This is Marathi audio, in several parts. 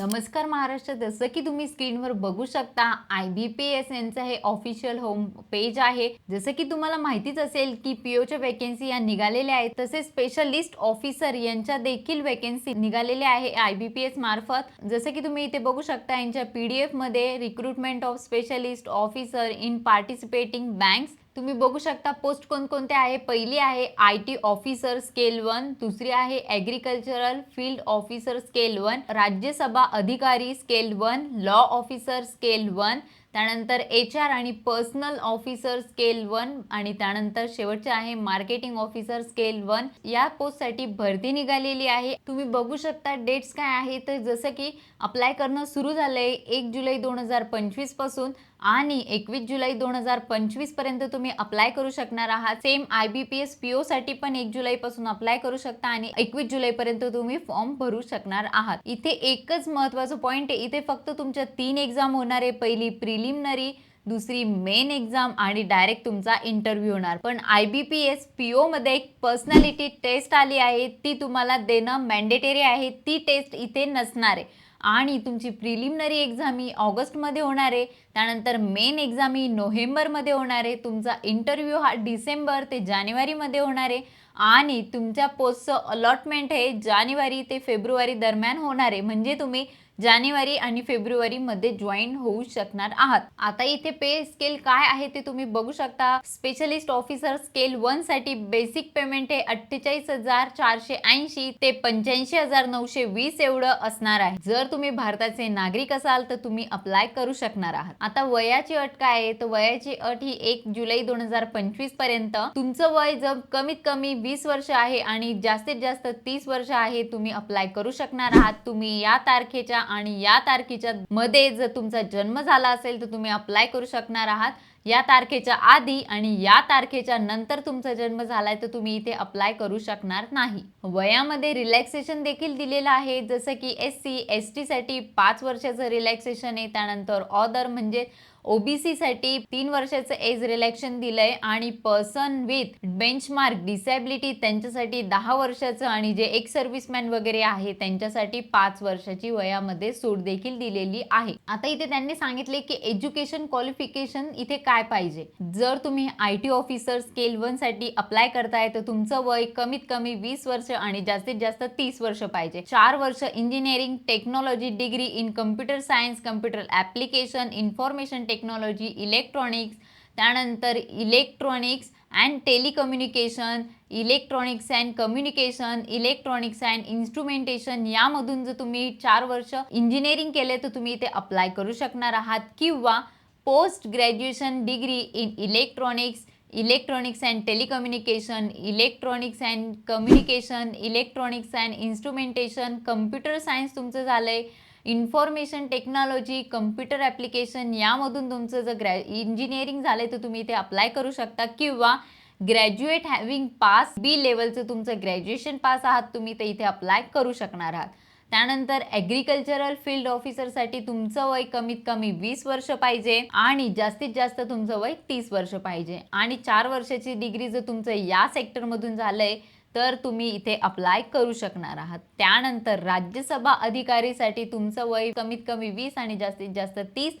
नमस्कार महाराष्ट्र. जसं की तुम्ही स्क्रीनवर बघू शकता आय बी पी एस यांचं हे ऑफिशियल होम पेज आहे. जसं की तुम्हाला माहितीच असेल की पीओच्या वेकेन्सी या निघालेल्या आहेत. तसेच स्पेशलिस्ट ऑफिसर यांच्या देखील वेकेन्सी निघालेल्या आहे आय बी पी एस मार्फत. जसं की तुम्ही इथे बघू शकता यांच्या P D recruitment of specialist officer in participating banks तुम्ही बघू शकता पोस्ट कोणकोणते आहे? पहिली आहे I T officer scale one दुसरी आहे agricultural field officer scale one Rajya Sabha अधिकारी scale one law officer scale one त्यानंतर एच आर आणि पर्सनल ऑफिसर स्केल वन आणि त्यानंतर शेवटचे आहे मार्केटिंग ऑफिसर स्केल वन या पोस्टसाठी भरती निघालेली आहे. तुम्ही बघू शकता डेट्स काय आहे तर जसं की अप्लाय करणं सुरू झालंय एक जुलै दोन हजार पंचवीसपासून. आणि एकवीस जुलै दोन हजार पंचवीसपर्यंत तुम्ही अप्लाय करू शकणार आहात. Same I B P S P O साठी पण एक जुलै पासून अप्लाय करू शकता आणि एकवीस जुलै पर्यंत तुम्ही फॉर्म भरू शकणार आहात. इथे एकच महत्वाचं पॉईंट आहे. इथे फक्त तुमच्या तीन एक्झाम होणार आहे. पहिली प्रिलिमिनरी दुसरी मेन एक्झाम आणि डायरेक्ट तुमचा इंटरव्ह्यू होणार. पण I B P S P मध्ये एक पर्सनॅलिटी टेस्ट आली आहे. ती तुम्हाला देणं मॅन्डेटरी आहे. ती टेस्ट इथे नसणार आहे. आणि तुमची प्रिलिमिनरी एक्झाम ही ऑगस्टमध्ये होणार आहे. त्यानंतर मेन एक्झाम ही नोव्हेंबरमध्ये होणार आहे. तुमचा इंटरव्ह्यू हा डिसेंबर ते जानेवारीमध्ये होणार आहे. आणि तुमच्या पोस्टचं अलॉटमेंट हे जानेवारी ते फेब्रुवारी दरम्यान होणार आहे. म्हणजे तुम्ही जानेवारी आणि फेब्रुवारीमध्ये जॉईन होऊ शकणार आहात. आता इथे पे स्केल काय आहे ते तुम्ही बघू शकता. स्पेशलिस्ट ऑफिसर स्केल वनसाठी बेसिक पेमेंट हे अठ्ठेचाळीस हजार चारशे ऐंशी ते पंच्याऐंशी हजार नऊशे वीस एवढं असणार आहे. जर तुम्ही भारताचे नागरिक असाल तर तुम्ही अप्लाय करू शकणार आहात. आता वयाची अट काय आहे? तर वयाची अट ही एक जुलै दोन हजार पंचवीसपर्यंत. तुमचं वय जर कमीत कमी वीस वर्ष आहे आणि जास्तीत जास्त तीस वर्ष आहे तुम्ही अप्लाय करू शकणार आहात. तुम्ही या तारखेच्या आणि या तारखेच्या मध्ये जर तुमचा जन्म झाला असेल तर तुम्ही अप्लाय करू शकणार आहात. या तारखेच्या आधी आणि या तारखेच्या नंतर तुमचा जन्म झालाय तर तुम्ही इथे अप्लाय करू शकणार नाही. वयामध्ये रिलॅक्सेशन देखील दिलेलं आहे. जसं की एस सी एस टी साठी पाच वर्षाचं रिलॅक्सेशन आहे. त्यानंतर ऑदर म्हणजे ओबीसीसाठी तीन वर्षाचं एज रिलॅक्शन दिलंय आणि पर्सन विथ बेंचमार्क डिसॅबिलिटी त्यांच्यासाठी दहा वर्षाचं आणि जे एक सर्व्हिसमॅन वगैरे आहे त्यांच्यासाठी पाच वर्षाची वयामध्ये सूट देखील दिलेली आहे. आता इथे त्यांनी सांगितले की एज्युकेशन क्वालिफिकेशन इथे काय पाहिजे? जर तुम्ही आय टी ऑफिसर स्केल वनसाठी अप्लाय करताय तर तुमचं वय कमीत कमी वीस वर्ष आणि जास्तीत जास्त तीस वर्ष पाहिजे. चार वर्ष engineering technology degree in computer science computer application information technology technology electronics त्यानंतर electronics and telecommunication electronics and communication electronics and instrumentation यामधून जर तुम्ही चार वर्ष इंजिनिअरिंग केले तर तुम्ही इथे अप्लाय करू शकणार आहात. किंवा post graduation degree in electronics electronics and telecommunication electronics and communication electronics and instrumentation computer science तुमचं झालंय. इन्फॉर्मेशन टेक्नॉलॉजी कम्प्युटर ॲप्लिकेशन यामधून तुमचं जर ग्रॅ इंजिनिअरिंग झालंय तर तुम्ही इथे अप्लाय करू शकता किंवा ग्रॅज्युएट हॅव्हिंग पास बी लेवलचं तुमचं ग्रॅज्युएशन पास आहात तुम्ही ते इथे अप्लाय करू शकणार आहात. त्यानंतर ॲग्रिकल्चरल फील्ड ऑफिसरसाठी तुमचं वय कमीत कमी वीस वर्ष पाहिजे आणि जास्तीत जास्त तुमचं वय तीस वर्ष पाहिजे. आणि चार वर्षाची डिग्री जर तुमचं या सेक्टरमधून झालंय तर तुम्ही इथे अप्लाय करू शकणार आहात. त्यानंतर राज्यसभा अधिकारीसाठी तुमचं वय कमीत कमी वीस आणि जास्तीत जास्त तीस.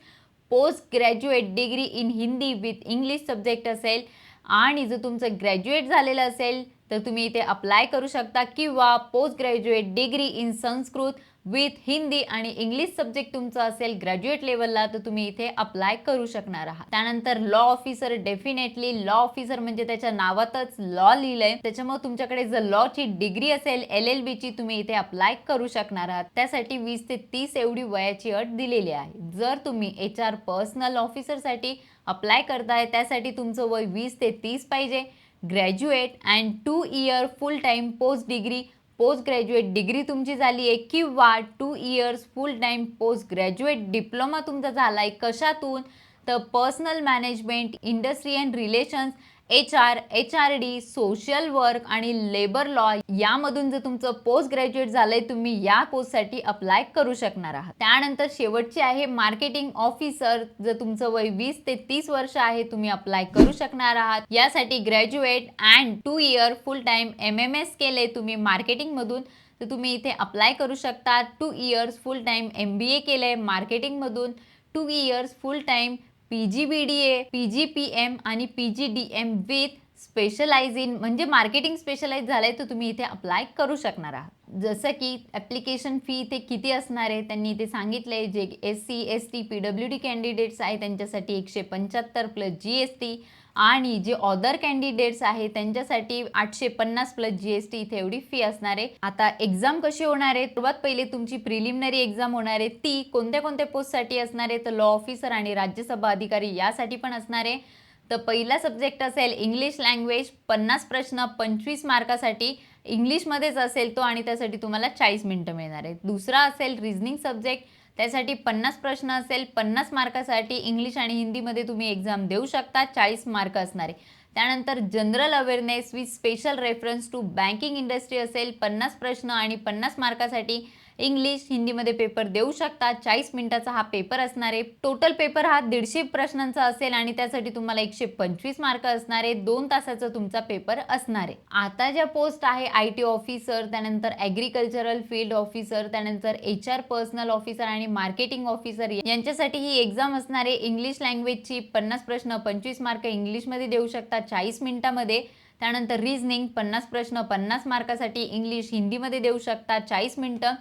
Post graduate degree in Hindi with English subject असेल. आणि जर तुमचं ग्रॅज्युएट झालेलं असेल तर तुम्ही इथे अप्लाय करू शकता किंवा post graduate degree in Sanskrit with Hindi आणि इंग्लिश सब्जेक्ट तुमचं असेल ग्रॅज्युएट लेवलला तर तुम्ही इथे अप्लाय करू शकणार आहात. त्यानंतर law officer definitely law officer म्हणजे त्याच्या नावातच लॉ लिहिलंय. त्याच्यामुळे तुमच्याकडे जर लॉची डिग्री असेल एल एल बीची तुम्ही इथे अप्लाय करू शकणार आहात. त्यासाठी वीस ते तीस एवढी वयाची अट दिलेली आहे. जर तुम्ही एच आर पर्सनल ऑफिसरसाठी अप्लाय करताय त्यासाठी तुमचं वय वीस ते तीस पाहिजे. Graduate and two year full time post degree post graduate degree तुमची झाली आहे किंवा two years full time post graduate diploma तुमचा झाला आहे कशातून? तर personnel management industry and relations H R H R D social work आणि लेबर लॉ यामधून जर तुमचं पोस्ट ग्रॅज्युएट झालंय तुम्ही या पोस्टसाठी अप्लाय करू शकणार आहात. त्यानंतर शेवटची आहे मार्केटिंग ऑफिसर. जर तुमचं वय वीस ते तीस वर्ष आहे तुम्ही अप्लाय करू शकणार आहात. यासाठी graduate and two year full time M M S केले तुम्ही मार्केटिंग मधून तर तुम्ही इथे अप्लाय करू शकता. Two years full time M B A केलं आहे मार्केटिंगमधून. Two years full time P G B D A P G P M आणि P G D M with specialise in म्हणजे मार्केटिंग स्पेशलाइज झालंय तर तुम्ही इथे अप्लाय करू शकणार आहात. जसं की ॲप्लिकेशन फी इथे किती असणार आहे त्यांनी इथे सांगितलंय जे S C S T P W D candidates आहे त्यांच्यासाठी एकशे पंच्याहत्तर प्लस जी एस टी आणि जे अदर कॅन्डिडेट्स आहे त्यांच्यासाठी आठशे पन्नास प्लस जी एस टी इथे एवढी फी असणार आहे. आता एक्झाम कशी होणार आहे? सर्वात पहिले तुमची प्रिलिमिनरी एक्झाम होणार आहे. ती कोणत्या कोणत्या पोस्टसाठी असणार आहे? तर लॉ ऑफिसर आणि राज्यसभा अधिकारी यासाठी पण असणार आहे. तर पहिला सब्जेक्ट असेल इंग्लिश लँग्वेज पन्नास प्रश्न पंचवीस मार्कासाठी इंग्लिशमध्येच असेल तो आणि त्यासाठी तुम्हाला चाळीस मिनटं मिळणार आहे दुसरा असेल रिझनिंग सब्जेक्ट त्यासाठी पन्नास प्रश्न असेल पन्नास मार्कासाठी इंग्लिश आणि हिंदीमध्ये तुम्ही एक्झाम देऊ शकता चाळीस मार्क असणारे. त्यानंतर general awareness with special reference to banking industry असेल पन्नास प्रश्न आणि पन्नास मार्कासाठी इंग्लिश हिंदीमध्ये पेपर देऊ शकता. चाळीस मिनिटाचा हा पेपर असणार आहे. टोटल पेपर हा दीडशे प्रश्नांचा असेल आणि त्यासाठी तुम्हाला एकशे पंचवीस मार्क असणार आहे. दोन तासाचा तुमचा पेपर असणार आहे. आता ज्या पोस्ट आहे आय टी ऑफिसर त्यानंतर ॲग्रिकल्चरल फील्ड ऑफिसर त्यानंतर एच आर पर्सनल ऑफिसर आणि मार्केटिंग ऑफिसर यांच्यासाठी ही एक्झाम असणार आहे. इंग्लिश लँग्वेजची पन्नास प्रश्न पंचवीस मार्क इंग्लिशमध्ये देऊ शकता. चाळीस मिनिटामध्ये. त्यानंतर रिझनिंग पन्नास प्रश्न पन्नास मार्कासाठी इंग्लिश हिंदीमध्ये देऊ शकता. चाळीस मिनटं.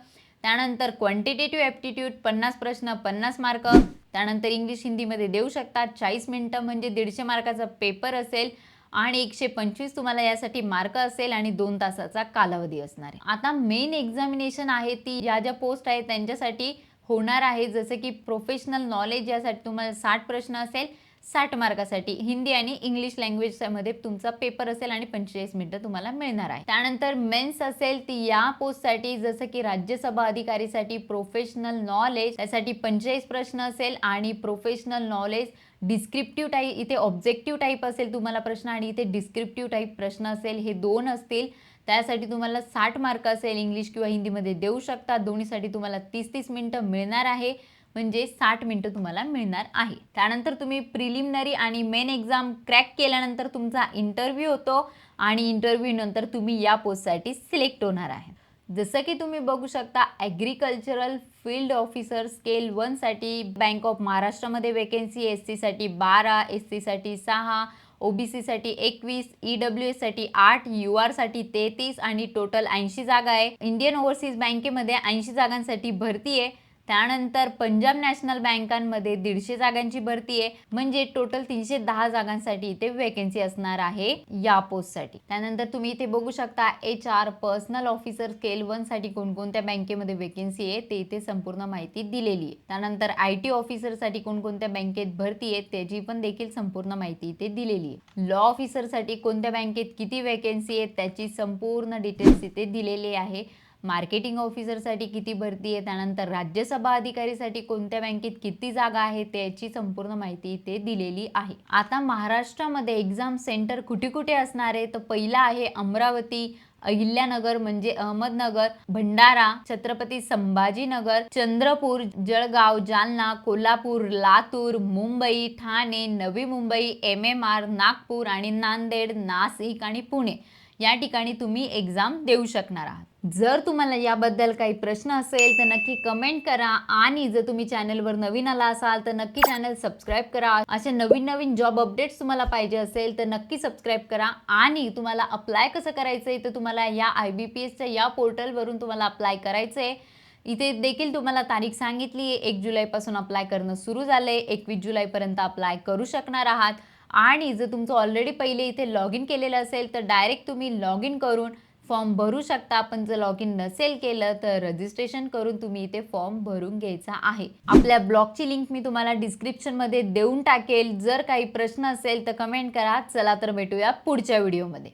त्यानंतर क्वांटिटेटिव्ह ॲप्टिट्यूड पन्नास प्रश्न पन्नास मार्क त्यानंतर इंग्लिश हिंदीमध्ये देऊ शकतात. चाळीस मिनटं म्हणजे दीडशे मार्काचा पेपर असेल आणि एकशे पंचवीस तुम्हाला यासाठी मार्क असेल आणि दोन तासाचा कालावधी असणार आहे. आता मेन एक्झामिनेशन आहे ती ज्या ज्या पोस्ट आहेत त्यांच्यासाठी होणार आहे. जसं की प्रोफेशनल नॉलेज यासाठी तुम्हाला साठ प्रश्न असेल. साठ मार्कासाठी हिंदी आणि इंग्लिश लँग्वेजमध्ये तुमचा पेपर असेल आणि पंचेचाळीस मिनिटं तुम्हाला मिळणार आहे. त्यानंतर मेन्स असेल ती या पोस्टसाठी जसं की राज्यसभा अधिकारीसाठी प्रोफेशनल नॉलेज त्यासाठी पंचेचाळीस प्रश्न असेल आणि प्रोफेशनल नॉलेज डिस्क्रिप्टिव्ह टाईप इथे ऑब्जेक्टिव्ह टाईप असेल तुम्हाला प्रश्न आणि इथे डिस्क्रिप्टिव्ह टाईप प्रश्न असेल हे दोन असतील. त्यासाठी तुम्हाला साठ मार्क असेल इंग्लिश किंवा हिंदीमध्ये देऊ शकता. दोन्हीसाठी तुम्हाला तीस तीस मिनटं मिळणार आहे. म्हणजे साठ मिनटं तुम्हाला मिळणार आहे. त्यानंतर तुम्ही प्रिलिमिनरी आणि मेन एक्झाम क्रॅक केल्यानंतर तुमचा इंटरव्ह्यू होतो आणि इंटरव्ह्यूनंतर तुम्ही या पोस्टसाठी सिलेक्ट होणार आहे. जसं की तुम्ही बघू शकता ॲग्रिकल्चरल फील्ड ऑफिसर स्केल वनसाठी बँक ऑफ महाराष्ट्रामध्ये वेकेन्सी एस सीसाठी बारा एस सीसाठी सहा ओ बी सीसाठी एकवीस ई डब्ल्यू एससाठी आठ यू आरसाठी तेहतीस आणि टोटल ऐंशी जागा आहे. इंडियन ओव्हरसीज बँकेमध्ये ऐंशी जागांसाठी भरती आहे. त्यानंतर पंजाब नॅशनल बँकांमध्ये दीडशे जागांची भरती आहे. म्हणजे टोटल तीनशे दहा जागांसाठी इथे वेकेन्सी असणार आहे या पोस्टसाठी. त्यानंतर तुम्ही इथे बघू शकता H R personnel officer scale वनसाठी कोणकोणत्या बँकेमध्ये वेकेन्सी आहे ते इथे संपूर्ण माहिती दिलेली आहे. त्यानंतर आय टी ऑफिसरसाठी कोणकोणत्या बँकेत भरती आहे त्याची पण देखील संपूर्ण माहिती इथे दिलेली आहे. लॉ ऑफिसरसाठी कोणत्या बँकेत किती वेकेन्सी आहे त्याची संपूर्ण डिटेल्स इथे दिलेली आहे. मार्केटिंग ऑफिसरसाठी किती भरती आहे त्यानंतर राज्यसभा अधिकारीसाठी कोणत्या बँकेत किती जागा आहे त्याची संपूर्ण माहिती इथे दिलेली आहे. आता महाराष्ट्रामध्ये एक्झाम सेंटर कुठे कुठे असणार आहे? तर पहिला आहे अमरावती अहिल्यानगर म्हणजे Ahmednagar Bhandara Chhatrapati Sambhajinagar Chandrapur Jalgaon Jalna Kolhapur Latur Mumbai Thane Navi Mumbai M M R Nagpur आणि नांदेड नाशिक आणि पुणे. या ठिकाणी तुम्ही एक्झाम देऊ शकणार आहात. जर तुम्हाला याबद्दल काही प्रश्न असेल तर नक्की कमेंट करा. आणि जर तुम्ही चॅनलवर नवीन आला असाल तर नक्की चॅनल सबस्क्राईब करा. असे नवीन नवीन जॉब अपडेट्स तुम्हाला पाहिजे असेल तर नक्की सबस्क्राईब करा. आणि तुम्हाला अप्लाय कसं करायचं आहे तर तुम्हाला या आय बी पी एसच्या या पोर्टलवरून तुम्हाला अप्लाय करायचं आहे इथे देखील तुम्हाला तारीख सांगितली आहे एक जुलैपासून अप्लाय करणं सुरू झालं आहे एकवीस जुलैपर्यंत अप्लाय करू शकणार आहात. आणि जर तुमचं ऑलरेडी पहिले इथे लॉग इन केलेलं असेल तर डायरेक्ट तुम्ही लॉग इन करून फॉर्म भरू शकता. आपण जर लॉग इन नसेल केलं तर रजिस्ट्रेशन करून तुम्ही इथे फॉर्म भरून घ्यायचा आहे. आपल्या ब्लॉगची लिंक मी तुम्हाला डिस्क्रिप्शनमध्ये देऊन टाकेल. जर काही प्रश्न असेल तर कमेंट करा. चला तर भेटूया पुढच्या व्हिडिओमध्ये.